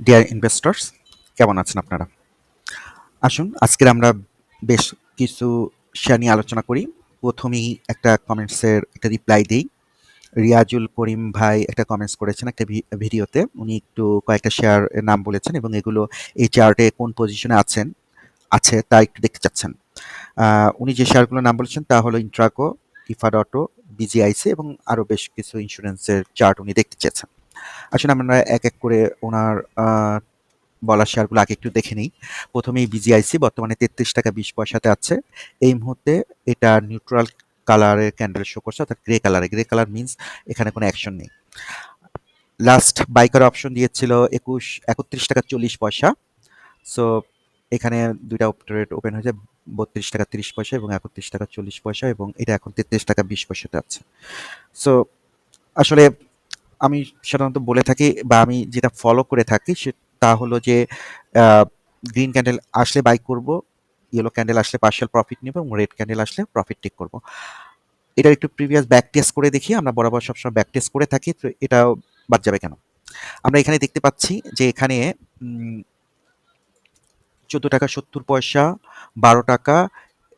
Deer investors কেমন আছেন আপনারা? আসুন, আজকের আমরা বেশ কিছু শেয়ার নিয়ে আলোচনা করি। প্রথমেই একটা কমেন্টসের একটা রিপ্লাই দিই। রিয়াজুল করিম ভাই একটা কমেন্টস করেছেন একটা ভিডিওতে। উনি একটু কয়েকটা শেয়ার নাম বলেছেন এবং এগুলো এই চার্টে কোন পজিশনে আছেন, আছে তা একটু দেখতে চাচ্ছেন। উনি যে শেয়ারগুলোর নাম বলেছেন তা হলো ইন্ট্রাকো ইফাড অটো বিজিআইসি এবং আরও বেশ কিছু ইন্স্যুরেন্সের চার্ট উনি দেখতে চেয়েছেন। আসলে আমরা এক এক করে ওনার আহ, বলা শেয়ারগুলো আগে একটু দেখে নিই। প্রথমেই বিজিআইসি বর্তমানে তেত্রিশ টাকা বিশ পয়সাতে আছে। এই মুহূর্তে এটা নিউট্রাল কালারের ক্যান্ডেল শো করছে অর্থাৎ গ্রে কালারে গ্রে কালার মিন্স এখানে কোনো অ্যাকশন নেই। লাস্ট বাইকার অপশন দিয়েছিল একুশ একত্রিশ টাকা চল্লিশ পয়সা। সো এখানে দুইটা ট্রেড ওপেন হয়েছে বত্রিশ টাকা তিরিশ পয়সা এবং একত্রিশ টাকা চল্লিশ পয়সা এবং এটা এখন তেত্রিশ টাকা বিশ পয়সাতে আছে। সো আসলে আমি সাধারণত বলে থাকি বা আমি যেটা ফলো করে থাকি সে, তা হলো যে গ্রিন ক্যান্ডেল আসলে বাই করব ইয়েলো ক্যান্ডেল আসলে পার্শিয়াল প্রফিট নেব এবং রেড ক্যান্ডেল আসলে প্রফিট টেক করব। এটা একটু প্রিভিয়াস ব্যাক টেস্ট করে দেখি, আমরা বরাবর সবসময় ব্যাক টেস্ট করে থাকি, তো এটাও বাদ যাবে কেন? আমরা এখানে দেখতে পাচ্ছি যে এখানে চোদ্দ টাকা সত্তর পয়সা, বারো টাকা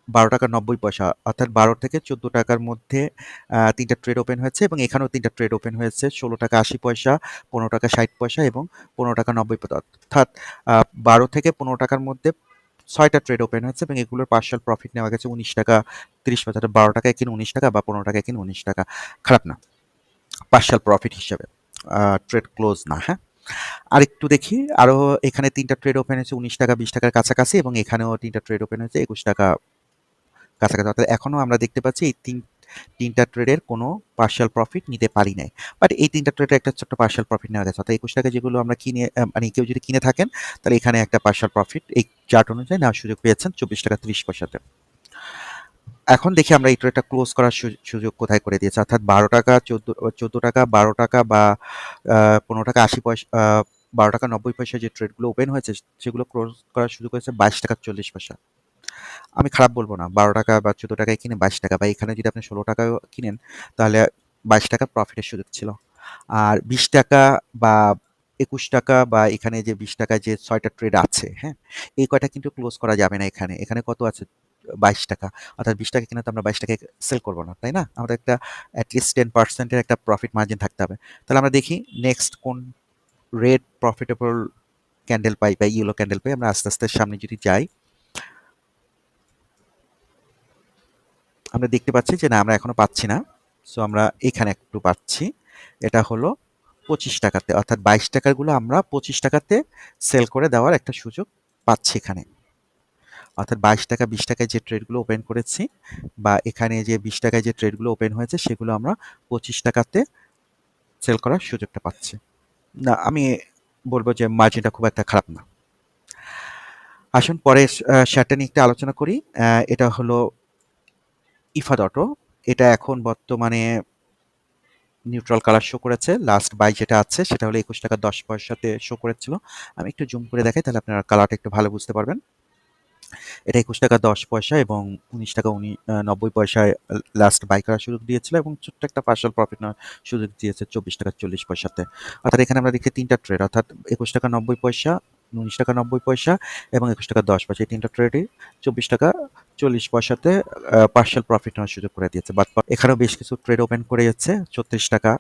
বারো টাকা নব্বই পয়সা, অর্থাৎ বারো থেকে চোদ্দ টাকার মধ্যে তিনটা ট্রেড ওপেন হয়েছে এবং এখানেও তিনটা ট্রেড ওপেন হয়েছে। ষোলো টাকা আশি পয়সা, পনেরো টাকা ষাট পয়সা এবং পনেরো টাকা নব্বই পয়সা, অর্থাৎ বারো থেকে পনেরো টাকার মধ্যে ছয়টা ট্রেড ওপেন হয়েছে এবং এগুলোর পার্শাল প্রফিট নেওয়া গেছে উনিশ টাকা তিরিশ পয়সা বারো টাকা কিনে উনিশ টাকা বা পনেরো টাকা কিনে উনিশ টাকা। খারাপ না। পার্শাল প্রফিট হিসেবে ট্রেড ক্লোজ না হ্যাঁ? আরেকটু দেখি আরও এখানে তিনটা ট্রেড ওপেন হয়েছে উনিশ টাকা, বিশ টাকার কাছাকাছি এবং এখানেও তিনটা ট্রেড ওপেন হয়েছে একুশ টাকা কাছাকাছি। অর্থাৎ এখনও আমরা দেখতে পাচ্ছি এই তিন, তিনটা ট্রেডের কোনো পার্শাল প্রফিট নিতে পারি নাই। বাট এই তিনটা ট্রেডের একটা ছোট্ট পার্শাল প্রফিট নেওয়া গেছে অর্থাৎ একুশ টাকা যেগুলো আমরা কিনে মানে কেউ যদি কিনে থাকেন, তাহলে এখানে একটা পার্শাল প্রফিট এই চার্ট অনুযায়ী নেওয়ার সুযোগ পেয়েছেন চব্বিশ টাকা তিরিশ পয়সাতে। এখন দেখি আমরা এই ট্রেডটা ক্লোজ করার সুযোগ কোথায় করে দিয়েছে। অর্থাৎ বারো টাকা, চোদ্দ চোদ্দ টাকা, বারো টাকা বা পনেরো টাকা, আশি পয়সা বারো টাকা, নব্বই পয়সা যে ট্রেডগুলো ওপেন হয়েছে, সেগুলো ক্লোজ করার সুযোগ হয়েছে বাইশ টাকা চল্লিশ পয়সা। আমি খারাপ বলব না। বারো টাকা বা চোদ্দ টাকায় কিনে বাইশ টাকা। বা এখানে যদি আপনি ষোলো টাকায় কিনেন, তাহলে বাইশ টাকা প্রফিটের সুযোগ ছিল। আর বিশ টাকা বা একুশ টাকা বা এখানে যে বিশ টাকা যে ছয়টা ট্রেড আছে হ্যাঁ এই কয়টা কিন্তু ক্লোজ করা যাবে না এখানে। এখানে কত আছে? বাইশ টাকা। অর্থাৎ বিশ টাকা কিনে তো আমরা বাইশ টাকায় সেল করব না, তাই না? আমাদের একটা অ্যাটলিস্ট টেন পার্সেন্টের একটা প্রফিট মার্জিন থাকতে হবে। তাহলে আমরা দেখি নেক্সট কোন রেড প্রফিটেবল ক্যান্ডেল পাই বা ইয়েলো ক্যান্ডেল পাই। আমরা আস্তে আস্তে সামনে যদি যাই আমরা দেখতে পাচ্ছি যে না, আমরা এখনও পাচ্ছি না। সো আমরা এখানে একটু পাচ্ছি। এটা হলো পঁচিশ টাকাতে, অর্থাৎ বাইশ টাকারগুলো আমরা পঁচিশ টাকাতে সেল করে দেওয়ার একটা সুযোগ পাচ্ছি এখানে। অর্থাৎ বাইশ টাকা, বিশ টাকায় যে ট্রেডগুলো ওপেন করেছি বা এখানে যে বিশ টাকায় যে ট্রেডগুলো ওপেন হয়েছে, সেগুলো আমরা পঁচিশ টাকাতে সেল করার সুযোগটা পাচ্ছি। না, আমি বলব যে মার্জিনটা খুব একটা খারাপ না। আসুন, পরে শেয়ারটা নিয়ে একটু আলোচনা করি। এটা হলো ইফাদ অটো এটা এখন বর্তমানে নিউট্রাল কালার শো করেছে। লাস্ট বাই যেটা আছে, সেটা হলো একুশ টাকা দশ পয়সাতে শো করেছিল। আমি একটু জুম করে দেখাই, তাহলে আপনারা কালারটা একটু ভালো বুঝতে পারবেন। এটা একুশ টাকা দশ পয়সা এবং উনিশ টাকা উনি নব্বই পয়সায় লাস্ট বাই করার সুযোগ দিয়েছিল এবং ছোট্ট একটা পার্সেল প্রফিট নেওয়ার সুযোগ দিয়েছে চব্বিশ টাকা চল্লিশ পয়সাতে। অর্থাৎ এখানে আমরা দেখি তিনটা ট্রেড অর্থাৎ একুশ টাকা নব্বই পয়সা উনিশ টাকা নব্বই পয়সা এবং একুশ টাকা দশ পয়সা। এই তিনটা ট্রেডই চব্বিশ টাকা চল্লিশ পয়সাতে পার্সেল প্রফিট নেওয়ার সুযোগ করে দিয়েছে। বাট এখানেও বেশ কিছু ট্রেড ওপেন করে যাচ্ছে। ছত্রিশ টাকা,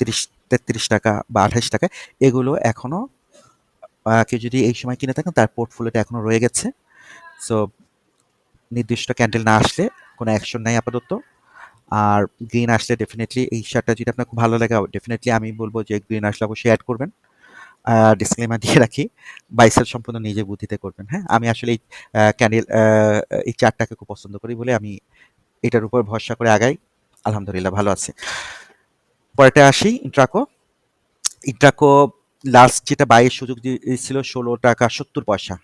তিরিশ, তেত্রিশ টাকা বা আঠাশ টাকা, এগুলো এখনও কেউ যদি এই সময় কিনে থাকেন, তার পোর্টফোলিওটা এখনও রয়ে গেছে। সো নির্দিষ্ট ক্যান্ডেল না আসলে কোনো অ্যাকশন নাই আপাতত। আর গ্রিন আসলে ডেফিনেটলি এই শার্টটা যদি আপনার খুব ভালো লাগে ডেফিনেটলি আমি বলব যে গ্রিন আসলে অবশ্যই অ্যাড করবেন। ডিসক্লেমার দিয়ে রাখি বাইসেল সম্পূর্ণ নিজে বুদ্ধিতে করবেন হ্যাঁ? আমি আসলে এই ক্যান্ডেল এই চারটাকে খুব পছন্দ করি বলে আমি এটার উপর ভরসা করে আগাই। আলহামদুলিল্লাহ, ভালো আছে। পরেটা আসি ইন্ট্রাকো ইন্ট্রাকো লাস্ট যেটা বাইয়ের সুযোগ দিয়েছিল ষোলো টাকা সত্তর পয়সা।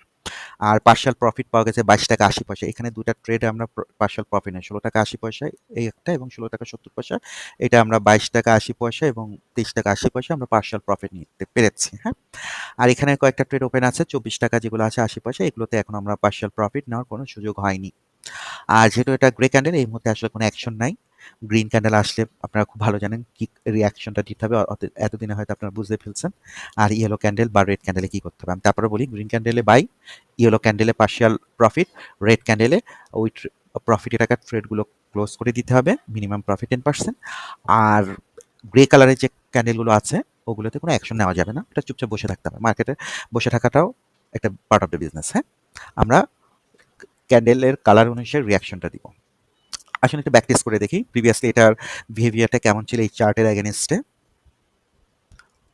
আর পার্শাল প্রফিট পাওয়া গেছে বাইশ টাকা আশি পয়সা। এখানে দুটা ট্রেডে আমরা পার্শাল প্রফিট নেই। ষোলো টাকা আশি পয়সা এই একটা এবং ষোলো টাকা সত্তর পয়সা। এটা আমরা বাইশ টাকা আশি পয়সা এবং তেইশ টাকা আশি পয়সা আমরা পার্শাল প্রফিট নিতে পেরেছি হ্যাঁ? আর এখানে কয়েকটা ট্রেড ওপেন আছে, চব্বিশ টাকা যেগুলো আছে আশি পয়সা, এগুলোতে এখন আমরা পার্শাল প্রফিট নেওয়ার কোনো সুযোগ হয়নি। আর যেহেতু এটা গ্রে ক্যান্ডেল এই মুহূর্তে আসলে কোনো অ্যাকশন নাই। গ্রিন ক্যান্ডেল আসলে আপনারা খুব ভালো জানেন কি রিয়াকশনটা দিতে হবে। এতদিনে হয়তো আপনারা বুঝতে ফেলছেন। আর ইয়েলো ক্যান্ডেল বা রেড ক্যান্ডেলে কি করতে হবে? আমি তারপরে বলি গ্রিন ক্যান্ডেলে বাই ইয়েলো ক্যান্ডেলে পার্শিয়াল প্রফিট রেড ক্যান্ডেলে ওই প্রফিটের টাকার ট্রেডগুলো ক্লোজ করে দিতে হবে মিনিমাম প্রফিট টেন পার্সেন্ট আর গ্রে কালারের যে ক্যান্ডেলগুলো আছে, ওগুলোতে কোনো অ্যাকশন নেওয়া যাবে না। এটা চুপচাপ বসে থাকতে হবে। মার্কেটে বসে থাকাটাও একটা পার্ট অফ দ্য বিজনেস হ্যাঁ? আমরা ক্যান্ডেলের কালার অনুসারে রিয়াকশনটা দিব। আসলে একটু ব্যাকটেস্ট করে দেখি। প্রিভিয়াসলি এটার বিহেভিয়ারটা কেমন ছিল এই চার্টের অ্যাগেনিস্টে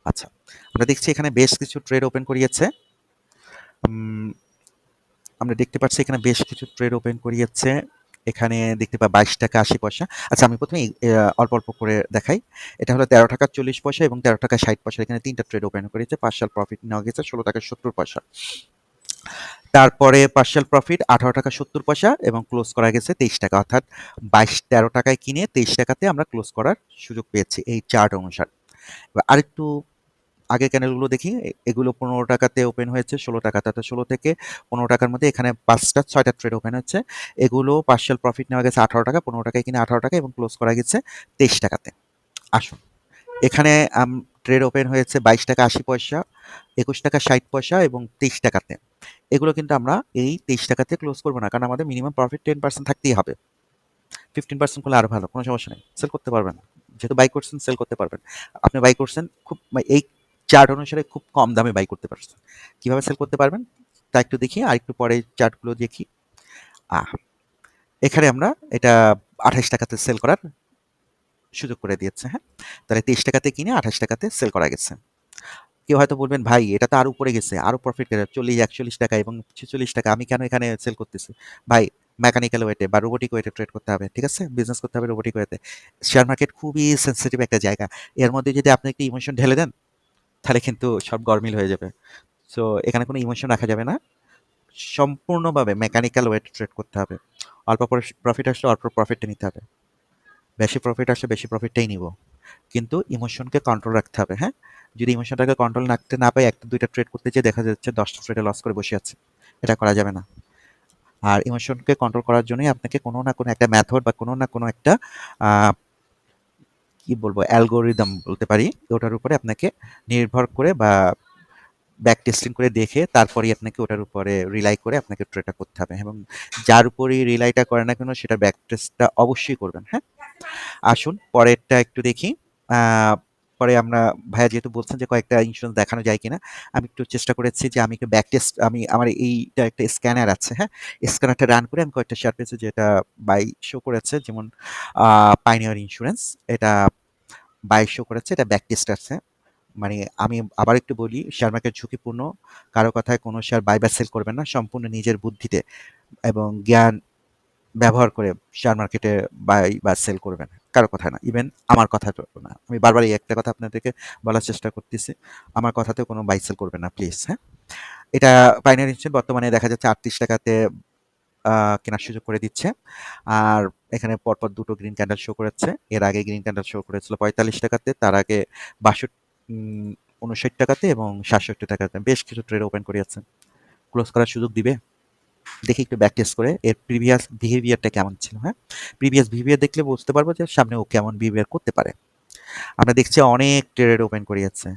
আচ্ছা আমরা দেখছি এখানে বেশ কিছু ট্রেড ওপেন করিয়েছে। আমরা দেখতে পাচ্ছি এখানে বেশ কিছু ট্রেড ওপেন করিয়েছে। এখানে দেখতে পাই বাইশ টাকা আশি পয়সা। আচ্ছা আমি প্রথমে অল্প অল্প করে দেখাই। এটা হলো তেরো টাকা চল্লিশ পয়সা এবং তেরো টাকা ষাট পয়সা এখানে তিনটা ট্রেড ওপেন করেছে পার্শাল প্রফিট নেওয়া গেছে ষোলো টাকা সত্তর পয়সা। তারপরে পার্শাল প্রফিট আঠারো টাকা সত্তর পয়সা এবং ক্লোজ করা গেছে তেইশ টাকা, অর্থাৎ বাইশ, তেরো টাকায় কিনে তেইশ টাকাতে আমরা ক্লোজ করার সুযোগ পেয়েছি এই চার্ট অনুসার। এবার আরেকটু আগে ক্যানেলগুলো দেখি এগুলো পনেরো টাকাতে ওপেন হয়েছে, ষোলো টাকা অর্থাৎ ষোলো থেকে পনেরো টাকার মধ্যে এখানে পাঁচটা, ছয়টা ট্রেড ওপেন হচ্ছে। এগুলো পার্শিয়াল প্রফিট নেওয়া গেছে আঠারো টাকা, পনেরো টাকায় কিনে আঠারো টাকা এবং ক্লোজ করা গেছে তেইশ টাকাতে। আসুন, এখানে ট্রেড ওপেন হয়েছে বাইশ টাকা আশি পয়সা, একুশ টাকা ষাট পয়সা এবং তেইশ টাকাতে। এগুলো কিন্তু আমরা এই তেইশ টাকাতে ক্লোজ করব না। কারণ আমাদের মিনিমাম প্রফিট টেন পার্সেন্ট থাকতেই হবে। ফিফটিন পার্সেন্ট করলে আরও ভালো, কোনো সমস্যা নেই। সেল করতে পারবেন যেহেতু বাই করছেন সেল করতে পারবেন। আপনি বাই করছেন, খুব এই চার্ট অনুসারে খুব কম দামে বাই করতে পারছেন। কীভাবে সেল করতে পারবেন? তা একটু দেখি, আর একটু পরে চার্টগুলো দেখি। আহ, এখানে আমরা এটা আঠাশ টাকাতে সেল করার সুযোগ করে দিয়েছে হ্যাঁ? তাহলে তেইশ টাকাতে কিনে আঠাশ টাকাতে সেল করা গেছে। কেউ হয়তো বলবেন, ভাই, এটা তো আরও উপরে গেছে, আরও প্রফিট চল্লিশ, একচল্লিশ টাকা এবং ছেচল্লিশ টাকা, আমি কেন এখানে সেল করতেছি? ভাই মেকানিক্যাল ওয়েটে বা রোবোটিক ওয়েটে ট্রেড করতে হবে, ঠিক আছে? বিজনেস করতে হবে রোবোটিক ওয়েতে শেয়ার মার্কেট খুবই সেন্সিটিভ একটা জায়গা। এর মধ্যে যদি আপনি একটু ইমোশন ঢেলে দেন, তাহলে কিন্তু সব গরমিল হয়ে যাবে। সো এখানে কোনো ইমোশন রাখা যাবে না। সম্পূর্ণভাবে মেকানিক্যাল ওয়েটে ট্রেড করতে হবে। অল্প প্রফিট আসলে অল্প প্রফিটটা নিতে হবে। বেশি প্রফিট আসলে বেশি প্রফিটটাই নিব। কিন্তু ইমোশনকে কন্ট্রোল রাখতে হবে হ্যাঁ? যদি ইমোশনটাকে কন্ট্রোল রাখতে না পাই একটা, দুইটা ট্রেড করতে যেয়ে দেখা যাচ্ছে দশটা ট্রেডে লস করে বসে আছে। এটা করা যাবে না। আর ইমোশনকে কন্ট্রোল করার জন্যই আপনাকে কোনো না কোনো একটা মেথড বা কোনো না কোনো একটা কি বলব অ্যালগোরিদম বলতে পারি, ওটার উপরে আপনাকে নির্ভর করে বা ব্যাক টেস্টিং করে দেখে তারপরেই আপনাকে ওটার উপরে রিলাই করে আপনাকে ট্রেডটা করতে হবে। এবং যার উপরেই রিলাইটা করে না কেন, সেটা ব্যাক টেস্টটা অবশ্যই করবেন হ্যাঁ? আসুন, পরেরটা একটু দেখি। পরে আমরা, ভাইয়া যেহেতু বলছেন যে কয়েকটা ইন্স্যুরেন্স দেখানো যায় কিনা, আমি একটু চেষ্টা করেছি যে আমি একটু ব্যাক টেস্ট আমি, আমার এইটা একটা স্ক্যানার আছে হ্যাঁ? স্ক্যানারটা রান করে আমি কয়েকটা শেয়ার পেয়েছি যেটা বাই শো করেছে, যেমন পাইনিয়ার ইন্স্যুরেন্স এটা বাই শো করেছে, এটা ব্যাক টেস্ট আছে। মানে আমি আবার একটু বলি শেয়ার মার্কেট ঝুঁকিপূর্ণ, কারও কথায় কোনো শেয়ার বাই বা সেল করবেন না, সম্পূর্ণ নিজের বুদ্ধিতে এবং জ্ঞান ব্যবহার করে শেয়ার মার্কেটে বাই বা সেল করবেন। কারও কথা না ইভেন আমার কথা না। আমি বারবার এই একটা কথা আপনাদেরকে বলার চেষ্টা করতেছি। আমার কথাতেও কোনো বাই সেল করবেন না প্লিজ হ্যাঁ? এটা পাইনারি ইনস্যুরেন্স বর্তমানে দেখা যাচ্ছে আটত্রিশ টাকাতে কেনার সুযোগ করে দিচ্ছে। আর এখানে পরপর দুটো গ্রিন ক্যান্ডেল শো করেছে। এর আগে গ্রিন ক্যান্ডেল শো করেছিল পঁয়তাল্লিশ টাকাতে, তার আগে বাষট্টি উনষাট টাকাতে এবং সাতষট্টি টাকাতে। বেশ কিছু ট্রেড ওপেন করিয়েছে। ক্লোজ করার সুযোগ দিবে? দেখি একটু ব্যাক টেস্ট করে এর প্রিভিয়াস বিহেভিয়ারটা কেমন ছিল হ্যাঁ? প্রিভিয়াস বিহেভিয়ার দেখলে বুঝতে পারব যে সামনে ও কেমন বিহেভিয়ার করতে পারে। আমরা দেখছি অনেক ট্রেড ওপেন করে যাচ্ছে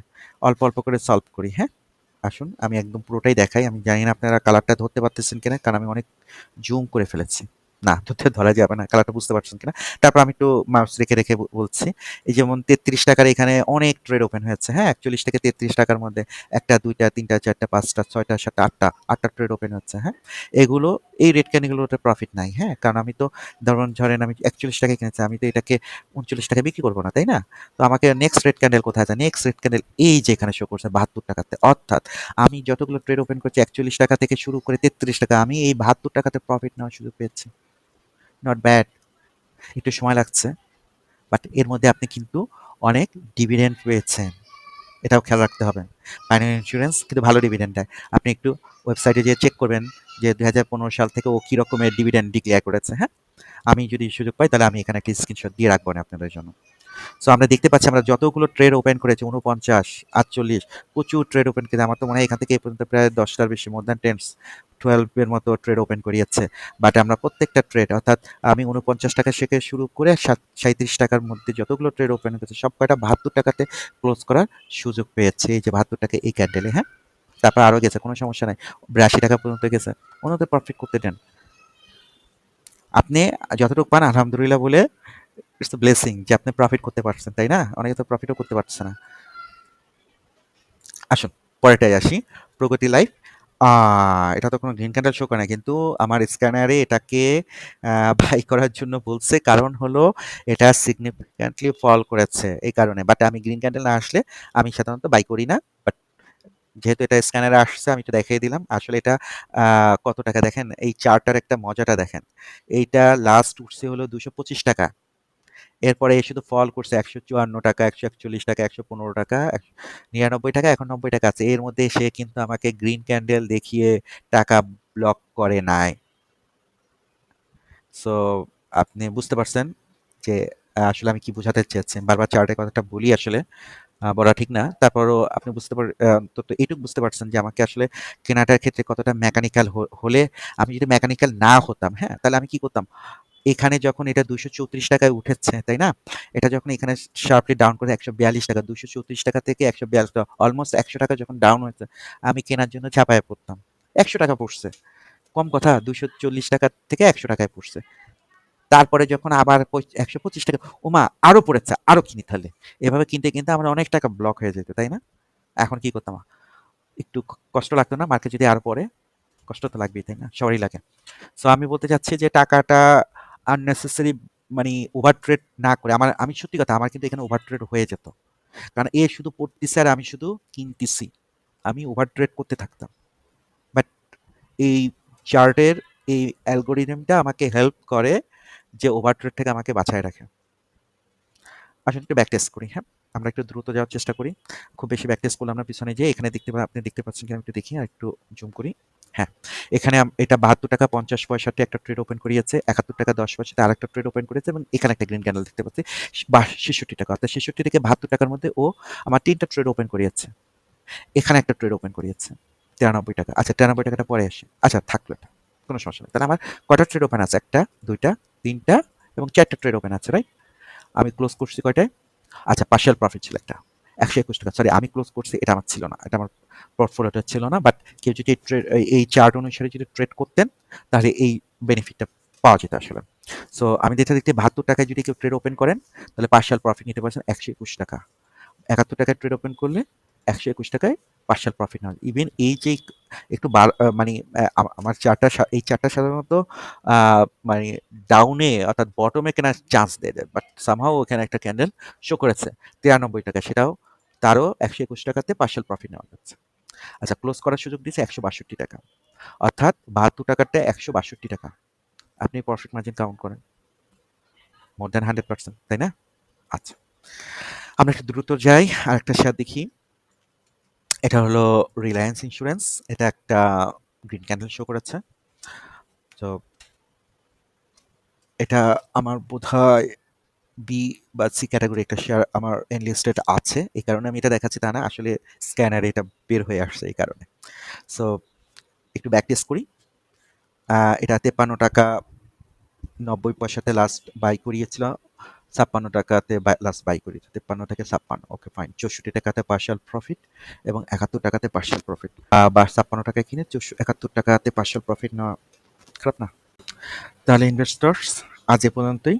অল্প অল্প করে সলভ করি হ্যাঁ? আসুন, আমি একদম পুরোটাই দেখাই। আমি জানি না আপনারা কালারটা ধরতে পারতেছেন কিনা, কারণ আমি অনেক জুম করে ফেলেছি। না ধরা যাবে না, কালারটা বুঝতে পারছেন কিনা? তারপর আমি একটু মাউস রেখে রেখে বলছি। এই যেমন তেত্রিশ টাকার এখানে অনেক ট্রেড ওপেন হয়েছে হ্যাঁ? একচল্লিশ থেকে তেত্রিশ টাকার মধ্যে একটা, দুইটা, তিনটা, চারটা, পাঁচটা, ছয়টা, সাতটা, আটটা আটটা ট্রেড ওপেন হচ্ছে হ্যাঁ? এগুলো, এই রেড ক্যানগুলোতে প্রফিট নাই হ্যাঁ? কারণ আমি তো, ধরুন ধরেন আমি একচল্লিশ টাকায় কিনেছি, আমি তো এটাকে উনচল্লিশ টাকায় বিক্রি করব না, তাই না? তো আমাকে নেক্সট রেড ক্যান্ডেল কোথায় আছে? নেক্সট রেড ক্যান্ডেল এই যে এখানে শো করছে, বাহাত্তর টাকাতে। অর্থাৎ আমি যতগুলো ট্রেড ওপেন করছি, একচল্লিশ টাকা থেকে শুরু করে তেত্রিশ টাকা, আমি এই বাহাত্তর টাকাতে প্রফিট নেওয়ার সুযোগ পেয়েছি। নট ব্যাড একটু সময় লাগছে বাট এর মধ্যে আপনি কিন্তু অনেক ডিভিডেন্ড পেয়েছেন। এটাও খেয়াল রাখতে হবে। ফাইন্যান্স ইন্স্যুরেন্স কিন্তু ভালো ডিভিডেন্ড দেয়। আপনি একটু ওয়েবসাইটে যেয়ে চেক করবেন যে হাজার পনেরো সাল থেকে ও কী রকমের ডিভিডেন্ড ডিক্লেয়ার করেছে হ্যাঁ? আমি যদি সুযোগ পাই তাহলে আমি এখানে একটা স্ক্রিনশট দিয়ে রাখব না আপনাদের জন্য। সো আমরা দেখতে পাচ্ছি আমরা যতগুলো ট্রেড ওপেন করেছি উনপঞ্চাশ আটচল্লিশ, প্রচুর ট্রেড ওপেন কিন্তু আমার তো মনে হয় এখান থেকে এই পর্যন্ত প্রায় দশটার বেশি মোর দ্যান টেন্স টুয়েলভ এর মতো ট্রেড ওপেন করিয়েছে। বাট আমরা প্রত্যেকটা ট্রেড অর্থাৎ আমি উনপঞ্চাশ টাকা থেকে শুরু করে সাঁত্রিশ টাকার মধ্যে যতগুলো ট্রেড ওপেন হয়েছে, সব কয়টা বাহাত্তর টাকাতে ক্লোজ করার সুযোগ পেয়েছে। এই যে বাহাত্তর টাকা এই ক্যান্ডেলে হ্যাঁ? তারপর আরও গেছে, কোনো সমস্যা নাই। বিরাশি টাকা পর্যন্ত গেছে। ওনাদের প্রফিট করতে দেন। আপনি যতটুকু পান, আলহামদুলিল্লাহ বলে ইটস ব্লেসিং যে আপনি প্রফিট করতে পারছেন, তাই না? অনেকে তো প্রফিটও করতে পারছে না। আসুন পরেরটাই আসি। প্রগতি লাইফ এটা তো কোনো গ্রিন ক্যান্ডেল শো করে না। কিন্তু আমার স্ক্যানারে এটাকে বাই করার জন্য বলছে। কারণ হলো, এটা সিগনিফিক্যান্টলি ফল করেছে এই কারণে। বাট আমি গ্রিন ক্যান্ডেল না আসলে আমি সাধারণত বাই করি না। বাট যেহেতু এটা স্ক্যানারে আসছে, আমি তো দেখিয়ে দিলাম। আসলে এটা কত টাকা? দেখেন, এই চারটার একটা মজাটা দেখেন। এইটা লাস্ট উঠছে হলো দুশো পঁচিশ টাকা। এরপরে এ শুধু ফল করছে একশো চুয়ান্ন টাকা, একশো একচল্লিশ টাকা, একশো পনেরো টাকা নিরানব্বই টাকা এখন নব্বই টাকা আছে। এর মধ্যে সে কিন্তু আমাকে গ্রিন ক্যান্ডেল দেখিয়ে টাকা ব্লক করে নাই। সো আপনি বুঝতে পারছেন যে আসলে আমি কি বোঝাতে চেয়েছি বারবার চার্টের কথাটা বলি আসলে বলা ঠিক না। তারপরও আপনি বুঝতে পার তো এইটুকু বুঝতে পারছেন যে, আমাকে আসলে কেনাটার ক্ষেত্রে কতটা মেকানিক্যাল হলে আমি যদি মেকানিক্যাল না হতাম হ্যাঁ তাহলে আমি কি করতাম? এখানে যখন এটা দুশো চৌত্রিশ টাকায় উঠেছে, তাই না? এটা যখন এখানে শার্পলি ডাউন করে একশো বিয়াল্লিশ টাকা দুশো চৌত্রিশ টাকা থেকে একশো বিয়াল্লিশ টাকা অলমোস্ট একশো টাকা যখন ডাউন হয়েছে, আমি কেনার জন্য ঝাঁপায় পড়তাম। একশো টাকা পড়ছে। কম কথা দুশো চল্লিশ টাকা থেকে একশো টাকায় পড়ছে। তারপরে যখন আবার একশো পঁচিশ টাকা, ওমা আরও পড়েছে আরও কিনি তাহলে। এভাবে কিনতে কিনতে আমার অনেক টাকা ব্লক হয়ে যেত, তাই না? এখন কি করতাম? একটু কষ্ট লাগতো না? মার্কেট যদি আরও পরে কষ্ট তো লাগবেই, তাই না? সবারই লাগে। সো আমি বলতে চাচ্ছি যে টাকাটা আননেসেসারি মানে ওভার ট্রেড না করে, আমার, আমি সত্যি কথা, আমার কিন্তু এখানে ওভার ট্রেড হয়ে যেত। কারণ এ শুধু পড়তেছে আর আমি শুধু কিনতেছি, আমি ওভার ট্রেড করতে থাকতাম। বাট এই চার্টের, এই অ্যালগোরিদমটা আমাকে হেল্প করে যে ওভার ট্রেড থেকে আমাকে বাঁচায় রাখে। আসলে একটু ব্যাক টেস্ট করি হ্যাঁ? আমরা একটু দ্রুত যাওয়ার চেষ্টা করি। খুব বেশি ব্যাক টেস্ট করলে আমরা পিছনে যে এখানে দেখতে আপনি দেখতে পাচ্ছেন আমি একটু দেখি আর একটু জুম করি। হ্যাঁ এখানে এটা বাহাত্তর টাকা পঞ্চাশ পয়সাতে একটা ট্রেড ওপেন করিয়েছে, একাত্তর টাকা দশ পয়সাতে আরেকটা ট্রেড ওপেন করেছে এবং এখানে একটা গ্রিন ক্যান্ডেল দেখতে পাচ্ছি বা, ছেষট্টি টাকা। অর্থাৎ ছেষট্টি থেকে বাহাত্তর টাকার মধ্যে ও আমার তিনটা ট্রেড ওপেন করিয়েছে। এখানে একটা ট্রেড ওপেন করিয়েছে, তিরানব্বই টাকা। আচ্ছা তিরানব্বই টাকাটা পরে আসে। আচ্ছা থাকল এটা, কোনো সমস্যা নেই। তাহলে আমার কটা ট্রেড ওপেন আছে? একটা, দুইটা, তিনটা এবং চারটা ট্রেড ওপেন আছে রাইট আমি ক্লোজ করছি কয়টায়? আচ্ছা পার্শিয়াল প্রফিট ছিল একটা, একশো একুশ টাকা। সরি আমি ক্লোজ করছি, এটা আমার ছিল না, এটা আমার পোর্টফোলিওটা ছিল না বাট কেউ যদি এই চার্ট অনুসারে যদি ট্রেড করতেন, তাহলে এই বেনিফিটটা পাওয়া যেত আসলে। সো আমি দেখতে দেখতে বাহাত্তর টাকায় যদি কেউ ট্রেড ওপেন করেন, তাহলে পার্শাল প্রফিট নিতে পারছেন একশো একুশ টাকা। একাত্তর টাকায় ট্রেড ওপেন করলে একশো একুশ টাকায় পার্শাল প্রফিট নেওয়া ইভেন এই যে একটু মানে আমার চারটা এই চারটা সাধারণত মানে ডাউনে অর্থাৎ বটমে কেনার চান্স দেয় দেয় বাট সামহাও ওখানে একটা ক্যান্ডেল শো করেছে। তিরানব্বই টাকা সেটাও তারও একশো একুশ টাকাতে পার্শাল প্রফিট নেওয়া যাচ্ছে। আচ্ছা ক্লোজ করার সুযোগ দিয়েছে একশো বাষট্টি টাকা। অর্থাৎ বাহাত্তর টাকারটা একশো বাষট্টি টাকা। আপনি প্রফিট মার্জিন কাউন্ট করেন। মোর দ্যান হান্ড্রেড পার্সেন্ট তাই না? আচ্ছা আমরা একটু দ্রুত যাই আর একটা শেয়ার দেখি। এটা হলো রিলায়েন্স ইন্স্যুরেন্স এটা একটা গ্রিন ক্যান্ডেল শো করেছে। তো এটা আমার বোধ হয় বি বা সি ক্যাটাগরি একটা শেয়ার আমার এনলিস্টেড আছে, এই কারণে আমি এটা দেখাচ্ছি, তা না, আসলে স্ক্যানারে এটা বের হয়ে আসছে এই কারণে। সো একটু ব্যাক টেস্ট করি এটা তেপ্পান্ন টাকা নব্বই পয়সাতে লাস্ট বাই করিয়েছিল, ছাপ্পান্ন টাকাতে লাস্ট বাই করি তেপ্পান্ন থেকে ছাপ্পান্ন ওকে ফাইন চৌষট্টি টাকাতে পার্শাল প্রফিট এবং একাত্তর টাকাতে পার্শাল প্রফিট বা ছাপ্পান্ন টাকায় কিনে চৌষট্টি একাত্তর টাকাতে পার্শাল প্রফিট নেওয়া, খারাপ না। তাহলে ইনভেস্টার্স আজ এ পর্যন্তই।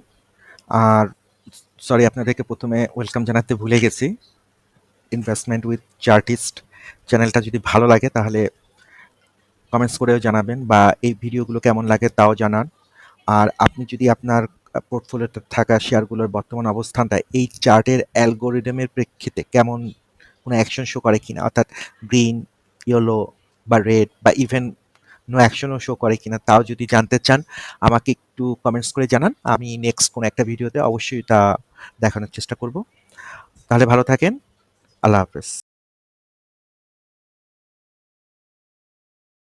আর সরি আপনাদেরকে প্রথমে ওয়েলকাম জানাতে ভুলে গেছি। ইনভেস্টমেন্ট উইথ চার্টিস্ট চ্যানেলটা যদি ভালো লাগে, তাহলে কমেন্টস করেও জানাবেন বা এই ভিডিওগুলো কেমন লাগে তাও জানান। আর আপনি যদি আপনার পোর্টফোলিওতে থাকা শেয়ারগুলোর বর্তমান অবস্থানটা এই চার্টের অ্যালগোরিদমের প্রেক্ষিতে কেমন কোনো অ্যাকশন শো করে কিনা, অর্থাৎ গ্রিন ইয়েলো বা রেড বা ইভেন নো অ্যাকশনও শো করে কিনা তাও যদি জানতে চান, আমাকে একটু কমেন্টস করে জানান। আমি নেক্সট কোনো একটা ভিডিওতে অবশ্যই তা দেখানোর চেষ্টা করব। তাহলে ভালো থাকেন। আল্লাহ হাফেজ।